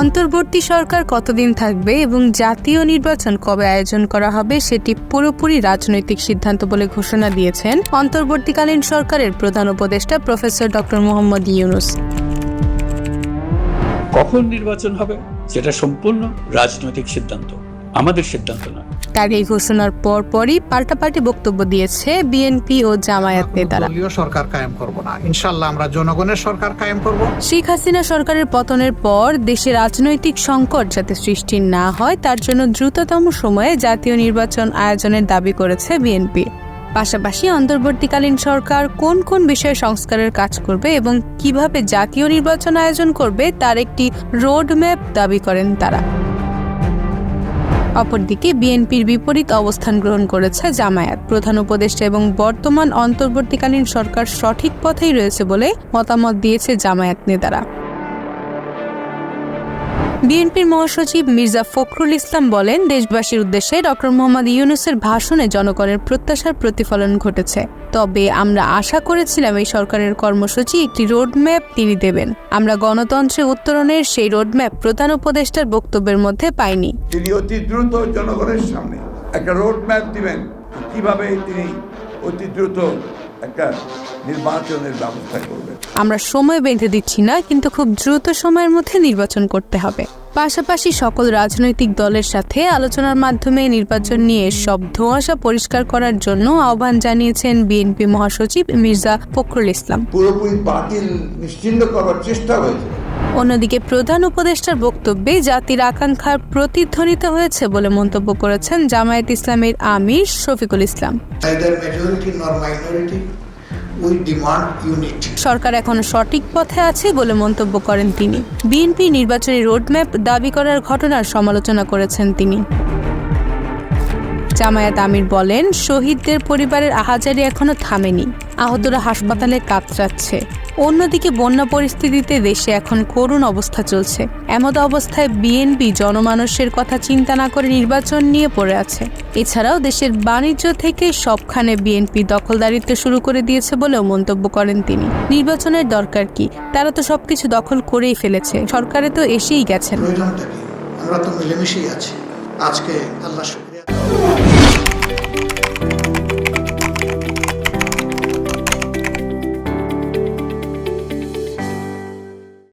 অন্তর্বর্তী সরকার কতদিন থাকবে এবং জাতীয় নির্বাচন কবে আয়োজন করা হবে সেটি পুরোপুরি রাজনৈতিক সিদ্ধান্ত বলে ঘোষণা দিয়েছেন অন্তর্বর্তীকালীন সরকারের প্রধান উপদেষ্টা প্রফেসর ডক্টর মোহাম্মদ ইউনুস। কখন নির্বাচন হবে সেটা সম্পূর্ণ রাজনৈতিক সিদ্ধান্ত। আমাদের সিদ্ধান্ত না। তার এই ঘোষণার পরপরই পাল্টাপাল্টি বক্তব্য দিয়েছে বিএনপি ও জামায়াত নেতারা দলীয় সরকার কায়েম করব না। ইনশাল্লাহ আমরা জনগণের সরকার কায়েম করব। শেখ হাসিনা সরকারের পতনের পর দেশে রাজনৈতিক সংকট যাতে সৃষ্টি না হয় তার জন্য দ্রুততম সময়ে জাতীয় নির্বাচন আয়োজনের দাবি করেছে বিএনপি। পাশাপাশি অন্তর্বর্তীকালীন সরকার কোন কোন বিষয়ে সংস্কারের কাজ করবে এবং কীভাবে জাতীয় নির্বাচন আয়োজন করবে তার একটি রোডম্যাপ দাবি করেন তারা। অপরদিকে বিএনপির বিপরীত অবস্থান গ্রহণ করেছে জামায়াত। প্রধান উপদেষ্টা এবং বর্তমান অন্তর্বর্তীকালীন সরকার সঠিক পথেই রয়েছে বলে মতামত দিয়েছে জামায়াত নেতারা। বিএনপির মহাসচিব মির্জা ফখরুল ইসলাম বলেন, দেশবাসীর উদ্দেশ্যে ডক্টর মোহাম্মদ ইউনুসের ভাষণে জনগণের প্রত্যাশার প্রতিফলন ঘটেছে। তবে আমরা আশা করেছিলাম এই সরকারের কর্মসূচি একটি রোডম্যাপ তিনি দেবেন। আমরা গণতন্ত্রে উত্তরণের সেই রোডম্যাপ প্রধান উপদেষ্টার বক্তব্যের মধ্যে পাইনি। তিনি অতি দ্রুত জনগণের সামনে একটা রোড ম্যাপ দিবেন। কীভাবে তিনি অতি দ্রুত একটা নির্বাচনের ব্যবস্থা করবে। আমরা সময় বেঁধে দিচ্ছি না কিন্তু খুব দ্রুত সময়ের মধ্যে নির্বাচন করতে হবে। পাশাপাশি সকল রাজনৈতিক দলের সাথে আলোচনার মাধ্যমে নির্বাচন নিয়ে সব ধোঁয়াশা পরিষ্কার করার জন্য আহ্বান জানিয়েছেন বিএনপি মহাসচিব মির্জা ফখরুল ইসলাম। পুরোপুরি বাতিল নিশ্চিন্ন করার চেষ্টা হয়েছে। অন্যদিকে প্রধান উপদেষ্টার বক্তব্যে জাতির আকাঙ্ক্ষার প্রতিধ্বনিত হয়েছে বলে মন্তব্য করেছেন জামায়াত ইসলামের আমির শফিকুল ইসলাম. সরকার এখন সঠিক পথে আছে বলে মন্তব্য করেন তিনি। বিএনপি নির্বাচনী রোডম্যাপ দাবি করার ঘটনার সমালোচনা করেছেন তিনি। জামায়াত আমির বলেন, শহীদদের পরিবারের আহাজারি এখনও থামেনি। আহতরা হাসপাতালে কাতরাচ্ছে। অন্যদিকে বন্যা পরিস্থিতিতে দেশে এখন করুণ অবস্থা চলছে। এমত অবস্থায় বিএনপি জনমানুষের কথা চিন্তা না করে নির্বাচন নিয়ে পড়ে আছে। এছাড়াও দেশের বাণিজ্য থেকে সবখানে বিএনপি দখলদারিত্ব শুরু করে দিয়েছে বলেও মন্তব্য করেন তিনি। নির্বাচনের দরকার কি? তারা তো সবকিছু দখল করেই ফেলেছে। সরকারে তো এসেই গেছেন। আমরা তো মিলেমিশেই আছি। আজকে আল্লাহ